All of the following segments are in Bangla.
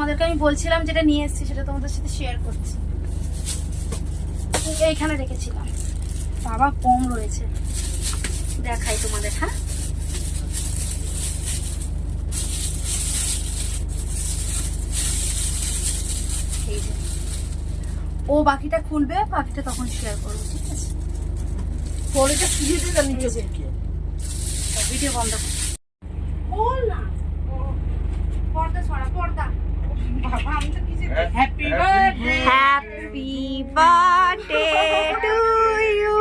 তোমাদেরকে আমি বলছিলাম যেটা নিয়ে এসেছি সেটা তোমাদের সাথে শেয়ার করছি। এইখানে রেখেছিলাম। বাবা কম রয়েছে। দেখাই তোমাদের হ্যাঁ? ও বাকিটা খুলবে বাকিটা তখন শেয়ার করব ঠিক আছে? পরেটা শুয়ে দিলাম নিচে ভিডিও বন্ধ কর বল না। পর্দা ছড়া পর্দা। হ্যাঁ, happy happy birthday happy birthday to you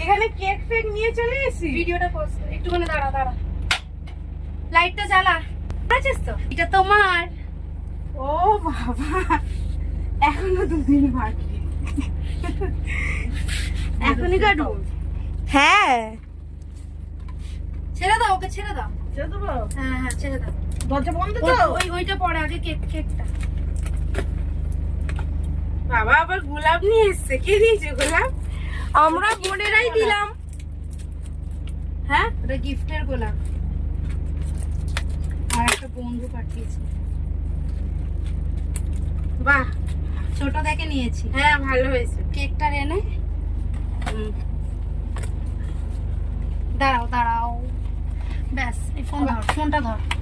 এখানে কেক ফেক নিয়ে চলে এসেছি। ভিডিওটা পোস্ট একটুখানি দাঁড়া দাঁড়া। লাইটটা জ্বালা। আছিস তো? এটা তোমার। ও বাবা। এখনও দুদিন বাকি। এখনই কাটু হ্যাঁ। ছেড়ে দাও ওকে ছেড়ে দাও। ছেড়ে দেবো? হ্যাঁ হ্যাঁ ছেড়ে দাও। দরজা বন্ধ তো? ওই- ওই ওইটা পরে আগে কেক কেকটা। বাবা আবার গোলাপ নিয়ে এসছে। কে দিয়েছে গোলাপ? আমরা বোনেরাই দিলাম। হ্যাঁ? ওটা গিফটের গোলাপ। আর একটা বন্ধু পাঠিয়েছে। বাহ ছোট দেখে নিয়েছি। হ্যাঁ ভালো হয়েছে। কেকটা এনে। দাঁড়াও দাঁড়াও। ব্যাস এই ফোন ধর ফোনটা ধর।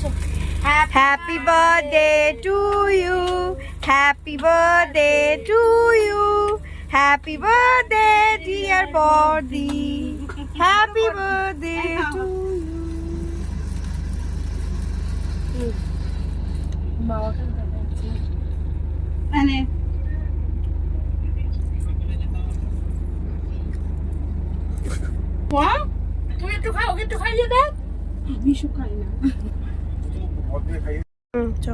Happy birthday to you. Happy birthday to you. Happy birthday, dear body. Happy birthday to you. মানে তুমি একটু খাও একটু খাইয়ে দাও আমি খাই না হুম চ।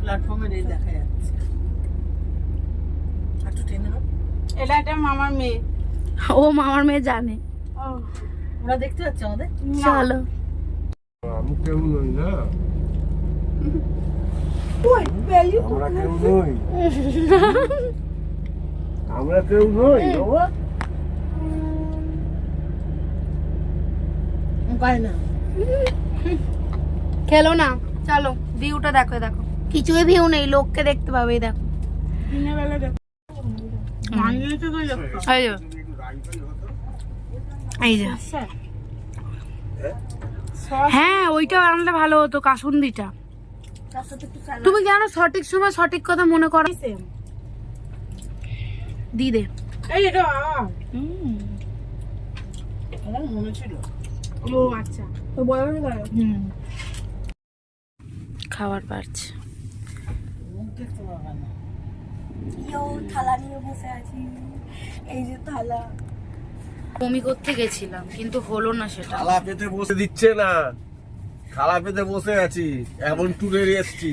প্ল্যাটফর্মে দেখা যাচ্ছে। একটু টেনে এটা একটা মামার মেয়ে। ও মামার মেয়ে জানে। ও। ওরা দেখতে পাচ্ছে আমাদের? চলো। আমি কেউ নই না? আমরা কেউ নই। আমরা কেউ নই বাবা। খেলো না। চলো ভিউটা দেখো দেখো। কিছুই ভিউ নেই লোককে দেখতে পাবে দেখো। এই যে। এই যে। হ্যাঁ ওইটা আনলে ভালো হতো কাসুন্দিটা। তুমি জানো সঠিক সময় সঠিক কথা মনে করো? দিদে এই এটা আম। আমার মনে ছিল। ও আচ্ছা। তো বড় হুম। খাবার পারছে। থালা নিয়ে বসে আছি। এই যে থালা। বমি করতে গেছিলাম কিন্তু হলো না সেটা। পেতে বসে দিচ্ছে না। খালা পেতে বসে আছি এমন টুরে এসছি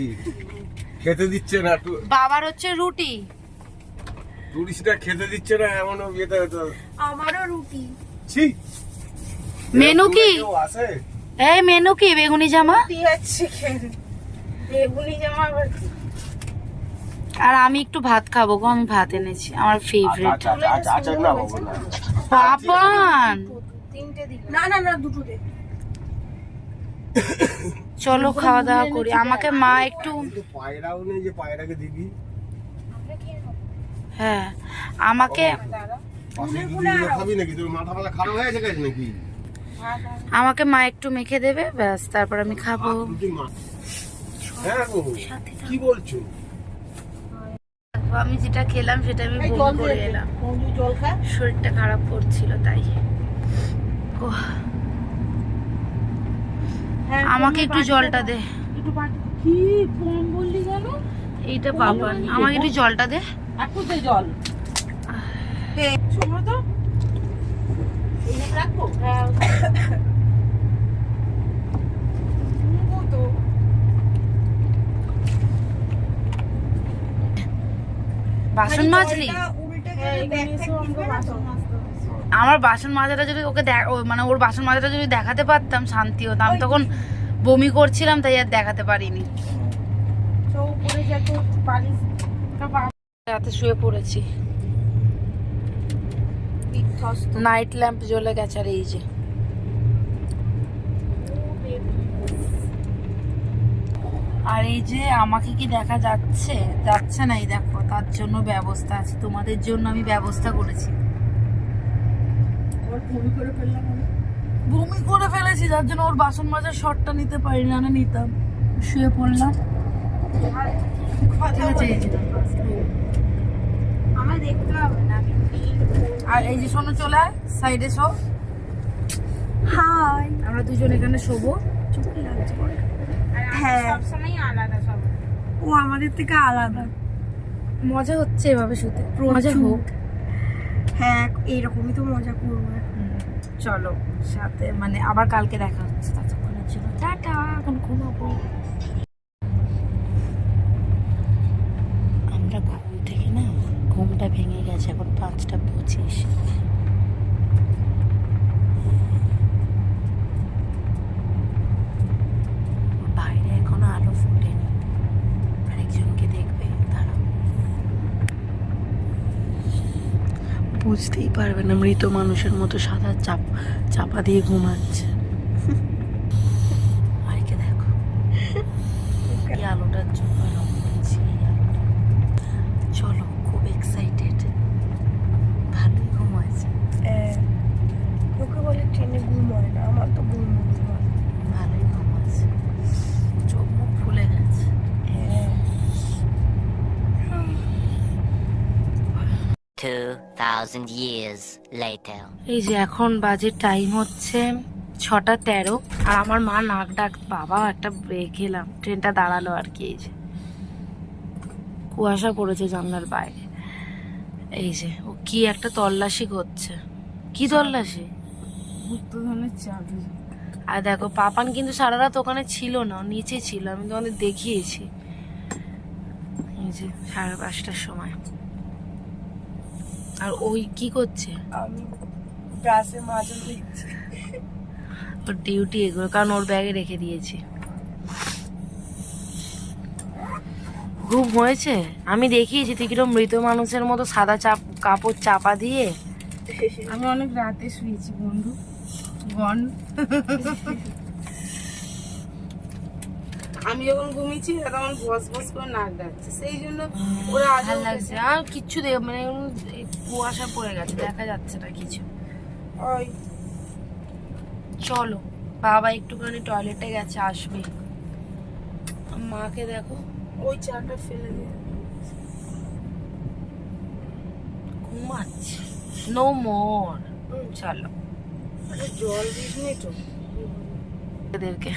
খেতে দিচ্ছে না বাবার হচ্ছে রুটি টুরিস্টটা খেতে দিচ্ছে না এমন ইয়েতে আমারও রুটি ছি মেনু কি এই মেনু কি বেগুনি জামা দিয়েছি বেগুনি জামা আর আমি একটু ভাত খাব গো আমি ভাত এনেছি আমার ফেভারিট আচ্ছা আচ্ছা আচ্ছা আচ্ছা না বাবা না পাপান না না না দুটো দে চলো খাওয়া দাওয়া করি। আমাকে মা একটু পায়রাও নেই যে পায়রাকে দিবি হ্যাঁ আমাকে আমাকে মা একটু মেখে দেবে ব্যাস তারপর আমি খাব। হ্যাঁ কি বলছো? আমি যেটা খেলাম সেটা আমি বমি করে এলাম। শরীরটা খারাপ করছিল তাই। আমাকে একটু জলটা দে। একটু কি কম বললি কেন এইটা পাপান আমাকে একটু জলটা দে। একটু দে জল। শোনো তো। রাখব হ্যাঁ। বাসন মাজলি? হ্যাঁ, এসেও আমরা বাসন মাজতে হবে। আমার বাসন মাজাটা যদি ওকে মানে ওর বাসন মাজাটা যদি দেখাতে পারতাম শান্তি হতো। আমি তখন বমি করছিলাম তাই আর দেখাতে পারিনি। রাতে শুয়ে পড়েছি। নাইট ল্যাম্প জ্বলে গেছে আর এই যে। আর এই যে আমাকে কি দেখা যাচ্ছে? যাচ্ছে না এই দেখো তার জন্য ব্যবস্থা আছে। তোমাদের জন্য আমি ব্যবস্থা করেছি। আবার বমি করে ফেললাম আমি। বমি করে ফেলেছি যার জন্য ওর বাসন মাজার শটটা নিতে পারি না না নিতাম। শুয়ে পড়লাম। আমার দেখতে হবে না আর এই যে শোনো চলে আয় সাইডে শো। হাই। আমরা দুজন এখানে শোবো। চুপ লাগছে হ্যাঁ। সবসময় আলাদা সব। ও আমাদের থেকে আলাদা। মজা হচ্ছে এভাবে শুতে। মজা হোক। হ্যাঁ এইরকমই তো মজা করব। চলো, সাথে মানে আবার কালকে দেখা হচ্ছে। ততক্ষণের জন্য টাটা, এখন ঘুমাবো। আমরা ঘুম থেকে না, ঘুমটা ভেঙে গেছে, এখন পাঁচটা পঁচিশ বাইরে এখনও আলো ফুটেনি আরেকজনকে দেখবে তারা বুঝতেই পারবে না মৃত মানুষের মতো সাদা চাপ চাপা দিয়ে ঘুমাচ্ছে। 2000 years later. এই যে এখন বাজে টাইম হচ্ছে ছটা তেরো আর আমার মা নাক ডাক বাবা একটা ব্রেক খেলাম। ট্রেনটা দাঁড়াল আর কি এই যে। কুয়াশা পড়েছে জানলার বাইরে। এই যে ও কি একটা তল্লাশি করছে। কি তল্লাশি? আর দেখো পাপান কিন্তু সারা রাত ওখানে ছিল না নিচে ছিল আমি তোমাদের দেখিয়েছি। এই যে সাড়ে পাঁচটার সময়। আর ওই কি করছে? আমি ব্রাশে মাজন দিচ্ছি। ওর ডিউটি এগুলো কারণ ওর ব্যাগে রেখে দিয়েছি। ঘুম হয়েছে? আমি দেখিয়েছি তুই কিরম মৃত মানুষের মতো সাদা চাপ কাপড় চাপা দিয়ে। আমি অনেক রাতে শুয়েছি বন্ধু। গন আমি যখন ঘুমিয়েছি তখন বস বস করে নাক ডাকছে। সেই জন্য ওরা আজ লাগছে। আর কিচ্ছু দেখ মানে কুয়াশা পড়ে গেছে দেখা যাচ্ছে না কিছু। ওই। চলো বাবা একটুখানি টয়লেটে গেছে আসবে। মাকে দেখো। ওই চাটা ফেলে দিয়ে ঘুমাচ্ছে। নো মোর চলো। আরে জল দিস নি তো? এদেরকে।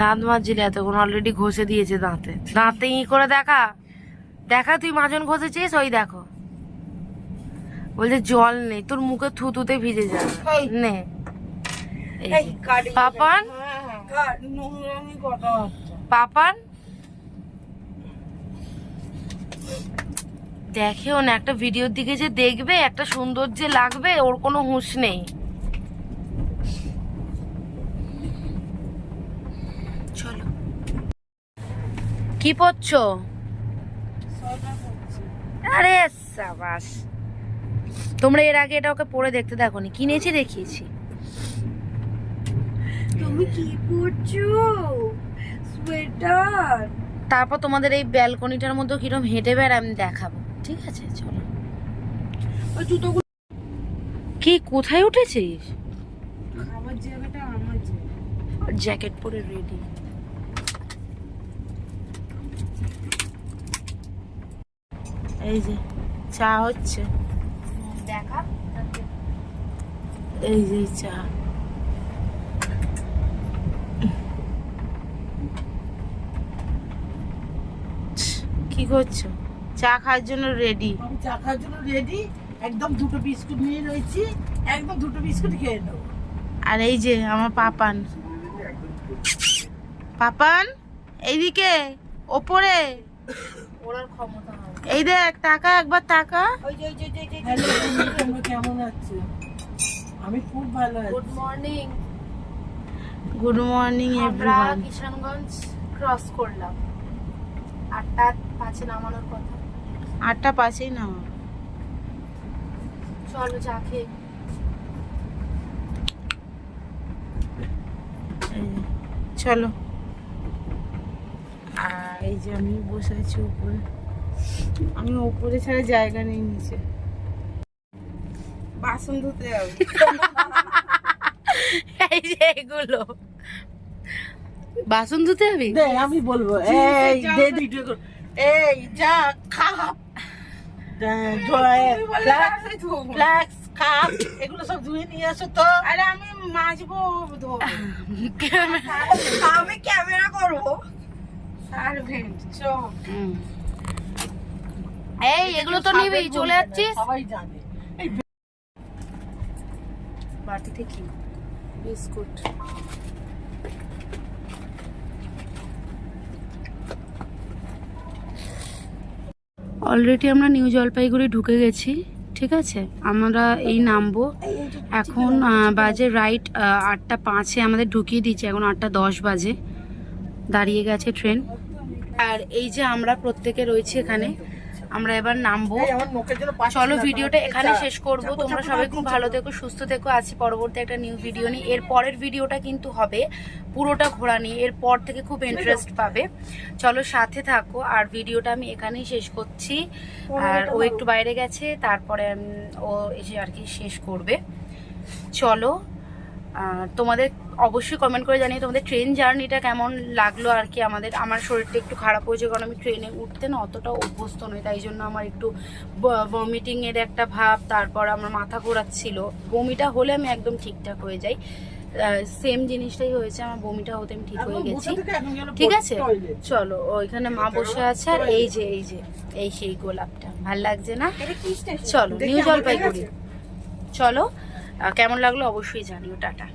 দাঁত মাজছিলে এতক্ষণ অলরেডি ঘষে দিয়েছে দাঁতে। দাঁতে ই করে দেখা। দেখা তুই মাজন ঘষেছিস? ওই দেখো। বলছে জল নেই তোর মুখে থুতুতে ভিজে যাবে। নে। পাপান? হ্যাঁ হ্যাঁ পাপান? দেখেও না একটা ভিডিওর দিকে যে দেখবে একটা সুন্দর যে লাগবে ওর কোনো হুঁশ নেই চলো কি পড়ছো? আরে সাবাস। তোমরা এর আগে এটা ওকে পরে দেখতে দেখো নি কিনেছি দেখিয়েছি। তুমি কি করছ সোয়েটার। তারপর তোমাদের এই ব্যালকনিটার মধ্যে কিরম হেঁটে বেড়ায় আমি দেখাবো ঠিক আছে? চলো। কি কোথায় উঠেছিস? জ্যাকেট পরে রেডি এই যে চা হচ্ছে। দেখা এই যে চা। কি করছ? চা খাওয়ার জন্য রেডি আমি চা খাওয়ার জন্য রেডি একদম দুটো বিস্কুট নিয়ে রয়েছি। একদম দুটো বিস্কুট খেয়ে নেব। আর এই যে আমার পাপান। পাপান এইদিকে ওপরে। ওরার ক্ষমতা এই দেখ টাকা একবার টাকা। হ্যালো তোমরা কেমন আছো? আমি খুব ভালো আছি। গুড মর্নিং গুড মর্নিং আমরা এভরিওয়ান কিষানগঞ্জ ক্রস করলাম। আটটা পাঁচে নামানোর কথা। আটটা পাঁচেই না চলো চা খেয়ে চলো। আর এই যে আমি বসে আছি উপরে। আমি উপরে ছাড়া জায়গা নেই নিচে। বাসন ধুতে এই যে এগুলো। বাসন ধুতে আমি বলব এই দে ভিডিও কর। এই যা খাপ ফ্লাক্স কাপ এগুলো সব ধুয়ে নিয়ে আসো তো। আরে আমি মাজবো ধোবো। আমি ক্যামেরা করব। সার্ভেন্ট চ হুম। এই এগুলো তো নিবি চলে যাচ্ছিস? সবাই জানে। এই বাটিতে কি? বিস্কুট। অলরেডি আমরা নিউ জলপাইগুড়ি ঢুকে গেছি ঠিক আছে? আমরা এই নামবো। এখন বাজে রাইট আটটা পাঁচে আমাদের ঢুকিয়ে দিচ্ছে এখন আটটা দশ বাজে। দাঁড়িয়ে গেছে ট্রেন আর এই যে আমরা প্রত্যেকে রয়েছে এখানে আমরা এবার নামবো। চলো ভিডিওটা এখানে শেষ করব। তোমরা সবাই খুব ভালো থেকো সুস্থ থেকো। আছি পরবর্তী একটা নিউ ভিডিও নিয়ে। এর পরের ভিডিওটা কিন্তু হবে পুরোটা ঘোরা নিয়ে। এরপর থেকে খুব ইন্টারেস্ট পাবে। চলো সাথে থাকো। আর ভিডিওটা আমি এখানেই শেষ করছি। আর ও একটু বাইরে গেছে। তারপরে ও এসে আর কি শেষ করবে। চলো তোমাদের অবশ্যই কমেন্ট করে জানিয়ে তোমাদের ট্রেন জার্নিটা কেমন লাগল আর কি? আমাদের আমার শরীরটা একটু খারাপ হয়েছে কারণ আমি ট্রেনে উঠতে না অতটা অভ্যস্ত নই তাই জন্য আমার একটু ভমিটিং এর একটা ভাব তারপর আমার মাথা ঘোরাচ্ছিল। বমিটা হলে আমি একদম ঠিকঠাক হয়ে যাই। সেম জিনিসটাই হয়েছে আমার বমিটা হতে আমি ঠিক হয়ে গেছি। ঠিক আছে? চলো ওইখানে মা বসে আছে আর এই যে এই যে এই সেই গোলাপটা। ভালো লাগছে না? চলো নিউ জলপাইগুড়ি চলো কেমন লাগল অবশ্যই জানিও টাটা।